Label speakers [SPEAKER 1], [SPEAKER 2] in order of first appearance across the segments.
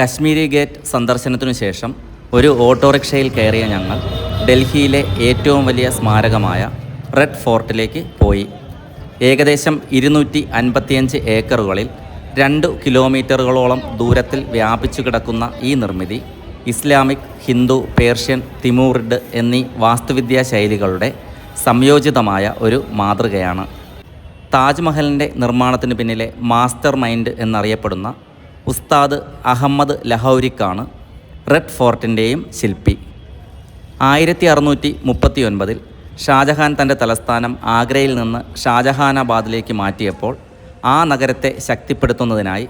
[SPEAKER 1] Kashmiri gate സന്ദർശനത്തിനു ശേഷം ഒരു ഓട്ടോറിക്ഷയിൽ കയറിയ ഞങ്ങൾ ഡൽഹിയിലെ ഏറ്റവും വലിയ സ്മാരകമായ റെഡ് ഫോർട്ടിലേക്ക് പോയി. ഏകദേശം ഇരുന്നൂറ്റി അൻപത്തിയഞ്ച് ഏക്കറുകളിൽ രണ്ട് കിലോമീറ്ററുകളോളം ദൂരത്തിൽ വ്യാപിച്ചു കിടക്കുന്ന ഈ നിർമ്മിതി ഇസ്ലാമിക് ഹിന്ദു പേർഷ്യൻ തിമൂറിഡ് എന്നീ വാസ്തുവിദ്യാ ശൈലികളുടെ സംയോജിതമായ ഒരു മാതൃകയാണ്. താജ്മഹലിന്റെ നിർമ്മാണത്തിന് പിന്നിലെ മാസ്റ്റർ മൈൻഡ് എന്നറിയപ്പെടുന്ന ഉസ്താദ് അഹമ്മദ് ലഹൗരിക്കാണ് റെഡ് ഫോർട്ടിന്റെയും ശില്പി. ആയിരത്തി അറുന്നൂറ്റി മുപ്പത്തി ഒൻപതിൽ ഷാജഹാൻ തന്റെ തലസ്ഥാനം ആഗ്രയിൽ നിന്ന് ഷാജഹാനാബാദിലേക്ക് മാറ്റിയപ്പോൾ ആ നഗരത്തെ ശക്തിപ്പെടുത്തുന്നതിനായി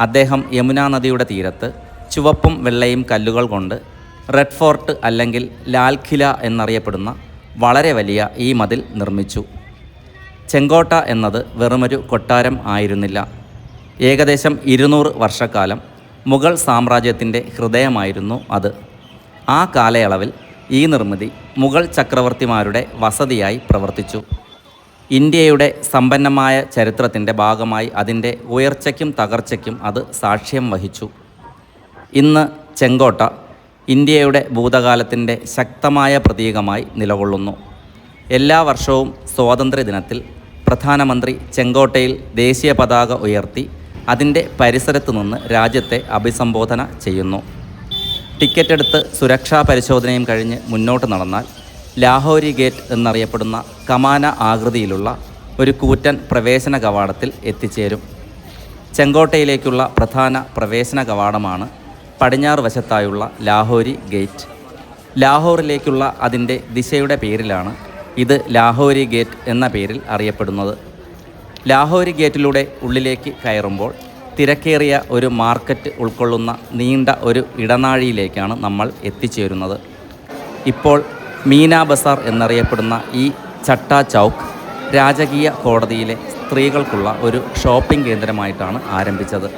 [SPEAKER 1] അദ്ദേഹം യമുനാ നദിയുടെ തീരത്ത് ചുവപ്പും വെള്ളയും കല്ലുകൾ കൊണ്ട് റെഡ് ഫോർട്ട് അല്ലെങ്കിൽ ലാൽ ഖില എന്നറിയപ്പെടുന്ന വളരെ വലിയ ഈ മതിൽ നിർമ്മിച്ചു. ചെങ്കോട്ട എന്നത് വെറുമൊരു കൊട്ടാരം ആയിരുന്നില്ല. ഏകദേശം ഇരുന്നൂറ് വർഷക്കാലം മുഗൾ സാമ്രാജ്യത്തിന്റെ ഹൃദയമായിരുന്നു അത്. ആ കാലയളവിൽ ഈ നിർമ്മിതി മുഗൾ ചക്രവർത്തിമാരുടെ വസതിയായി പ്രവർത്തിച്ചു. ഇന്ത്യയുടെ സമ്പന്നമായ ചരിത്രത്തിന്റെ ഭാഗമായി അതിന്റെ ഉയർച്ചയ്ക്കും തകർച്ചയ്ക്കും അത് സാക്ഷ്യം വഹിച്ചു. ഇന്ന് ചെങ്കോട്ട ഇന്ത്യയുടെ ഭൂതകാലത്തിന്റെ ശക്തമായ പ്രതീകമായി നിലകൊള്ളുന്നു. എല്ലാ വർഷവും സ്വാതന്ത്ര്യദിനത്തിൽ പ്രധാനമന്ത്രി ചെങ്കോട്ടയിൽ ദേശീയ പതാക ഉയർത്തി അതിന്റെ പരിസരത്ത് നിന്ന് രാജ്യത്തെ അഭിസംബോധന ചെയ്യുന്നു. ടിക്കറ്റ് എടുത്ത് സുരക്ഷാ പരിശോധനയും കഴിഞ്ഞ് മുന്നോട്ട് നടന്നാൽ ലാഹോരി ഗേറ്റ് എന്നറിയപ്പെടുന്ന കമാന ആകൃതിയിലുള്ള ഒരു കൂറ്റൻ പ്രവേശന കവാടത്തിൽ എത്തിച്ചേരും. ചെങ്കോട്ടയിലേക്കുള്ള പ്രധാന പ്രവേശന കവാടമാണ് പടിഞ്ഞാറ് വശത്തായുള്ള ലാഹോരി ഗേറ്റ്. ലാഹോറിലേക്കുള്ള അതിന്റെ ദിശയുടെ പേരിലാണ് ഇത് ലാഹോരി ഗേറ്റ് എന്ന പേരിൽ അറിയപ്പെടുന്നത്. ലാഹോരി ഗേറ്റിലൂടെ ഉള്ളിലേക്ക് കയറുമ്പോൾ തിരക്കേറിയ ഒരു മാർക്കറ്റ് ഉൾക്കൊള്ളുന്ന നീണ്ട ഒരു ഇടനാഴിയിലേക്കാണ് നമ്മൾ എത്തിച്ചേരുന്നത്. ഇപ്പോൾ മീന ബസാർ എന്നറിയപ്പെടുന്ന ഈ ചട്ടാ ചൗക്ക് രാജകീയ കോടതിയിലെ സ്ത്രീകൾക്കുള്ള ഒരു ഷോപ്പിംഗ് കേന്ദ്രമായിട്ടാണ് ആരംഭിച്ചത്.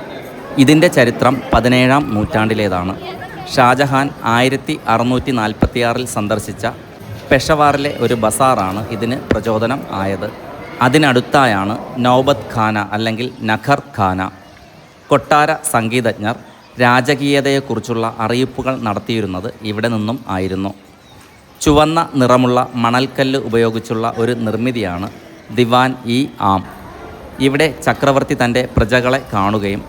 [SPEAKER 1] ഇതിന്റെ ചരിത്രം പതിനേഴാം നൂറ്റാണ്ടിലേതാണ്. ഷാജഹാൻ ആയിരത്തി അറുന്നൂറ്റി നാൽപ്പത്തിയാറിൽ സന്ദർശിച്ച പെഷവാറിലെ ഒരു ബസാറാണ് ഇതിന് പ്രചോദനം ആയത്. അതിനടുത്തായാണ് നൗബത് ഖാന അല്ലെങ്കിൽ നഖർ ഖാന. കൊട്ടാര സംഗീതജ്ഞർ രാജകീയതയെക്കുറിച്ചുള്ള അറിയിപ്പുകൾ നടത്തിയിരുന്നത് ഇവിടെ നിന്നും ആയിരുന്നു. ചുവന്ന നിറമുള്ള മണൽക്കല്ല് ഉപയോഗിച്ചുള്ള ഒരു നിർമ്മിതിയാണ് ദിവാൻ ഇ ആം. ഇവിടെ ചക്രവർത്തി തന്റെ പ്രജകളെ കാണുകയും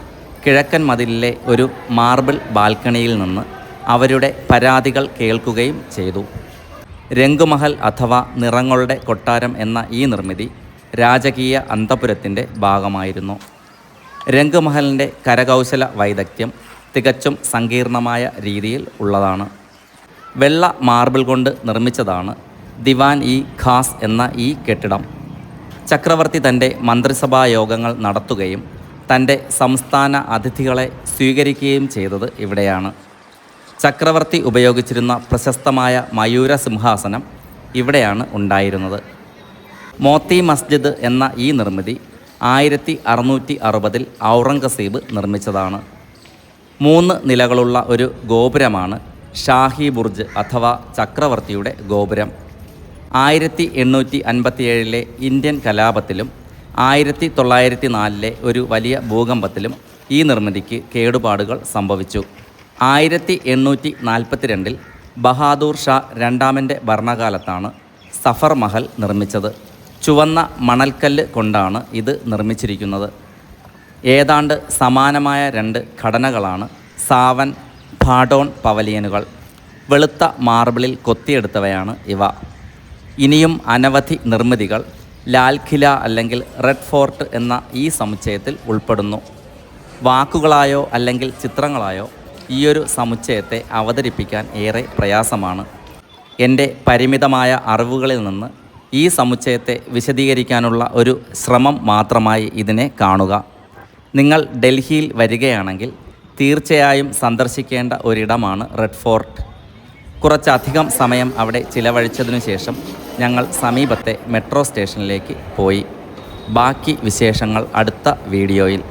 [SPEAKER 1] കിഴക്കൻ മതിലിലെ ഒരു മാർബിൾ ബാൽക്കണിയിൽ നിന്ന് അവരുടെ പരാതികൾ കേൾക്കുകയും ചെയ്തു. രംഗുമഹൽ അഥവാ നിറങ്ങളുടെ കൊട്ടാരം എന്ന ഈ നിർമ്മിതി രാജകീയ അന്തപുരത്തിന്റെ ഭാഗമായിരുന്നു. രംഗമഹലിന്റെ കരകൗശല വൈദഗ്ധ്യം തികച്ചും സങ്കീർണമായ രീതിയിൽ ഉള്ളതാണ്. വെള്ള മാർബിൾ കൊണ്ട് നിർമ്മിച്ചതാണ് ദിവാൻ ഇ ഖാസ് എന്ന ഈ കെട്ടിടം. ചക്രവർത്തി തന്റെ മന്ത്രിസഭാ യോഗങ്ങൾ നടത്തുകയും തന്റെ സംസ്ഥാന അതിഥികളെ സ്വീകരിക്കുകയും ചെയ്തത് ഇവിടെയാണ്. ചക്രവർത്തി ഉപയോഗിച്ചിരുന്ന പ്രശസ്തമായ മയൂര സിംഹാസനം ഇവിടെയാണ് ഉണ്ടായിരുന്നത്. മോത്തി മസ്ജിദ് എന്ന ഈ നിർമ്മിതി ആയിരത്തി അറുന്നൂറ്റി അറുപതിൽ ഔറംഗസീബ് നിർമ്മിച്ചതാണ്. മൂന്ന് നിലകളുള്ള ഒരു ഗോപുരമാണ് ഷാഹി ബുർജ് അഥവാ ചക്രവർത്തിയുടെ ഗോപുരം. ആയിരത്തി എണ്ണൂറ്റി അൻപത്തിയേഴിലെ ഇന്ത്യൻ കലാപത്തിലും ആയിരത്തി തൊള്ളായിരത്തി നാലിലെ ഒരു വലിയ ഭൂകമ്പത്തിലും ഈ നിർമ്മിതിക്ക് കേടുപാടുകൾ സംഭവിച്ചു. ആയിരത്തി എണ്ണൂറ്റി നാൽപ്പത്തിരണ്ടിൽ ബഹാദൂർ ഷാ രണ്ടാമന്റെ ഭരണകാലത്താണ് സഫർ മഹൽ നിർമ്മിച്ചത്. ചുവന്ന മണൽക്കല്ല് കൊണ്ടാണ് ഇത് നിർമ്മിച്ചിരിക്കുന്നത്. ഏതാണ്ട് സമാനമായ രണ്ട് ഘടനകളാണ് സാവൻ ഭാഡോൺ പവലിയനുകൾ. വെളുത്ത മാർബിളിൽ കൊത്തിയെടുത്തവയാണ് ഇവ. ഇനിയും അനവധി നിർമ്മിതികൾ ലാൽ ഖില അല്ലെങ്കിൽ റെഡ് ഫോർട്ട് എന്ന ഈ സമുച്ചയത്തിൽ ഉൾപ്പെടുന്നു. വാക്കുകളായോ അല്ലെങ്കിൽ ചിത്രങ്ങളായോ ഈയൊരു സമുച്ചയത്തെ അവതരിപ്പിക്കാൻ ഏറെ പ്രയാസമാണ്. എന്റെ പരിമിതമായ അറിവുകളിൽ നിന്ന് ഈ സമുച്ചയത്തെ വിശദീകരിക്കാനുള്ള ഒരു ശ്രമം മാത്രമായി ഇതിനെ കാണുക. നിങ്ങൾ ഡൽഹിയിൽ വരികയാണെങ്കിൽ തീർച്ചയായും സന്ദർശിക്കേണ്ട ഒരിടമാണ് റെഡ് ഫോർട്ട്. കുറച്ചധികം സമയം അവിടെ ചിലവഴിച്ചതിനു ശേഷം ഞങ്ങൾ സമീപത്തെ മെട്രോ സ്റ്റേഷനിലേക്ക് പോയി. ബാക്കി വിശേഷങ്ങൾ അടുത്ത വീഡിയോയിൽ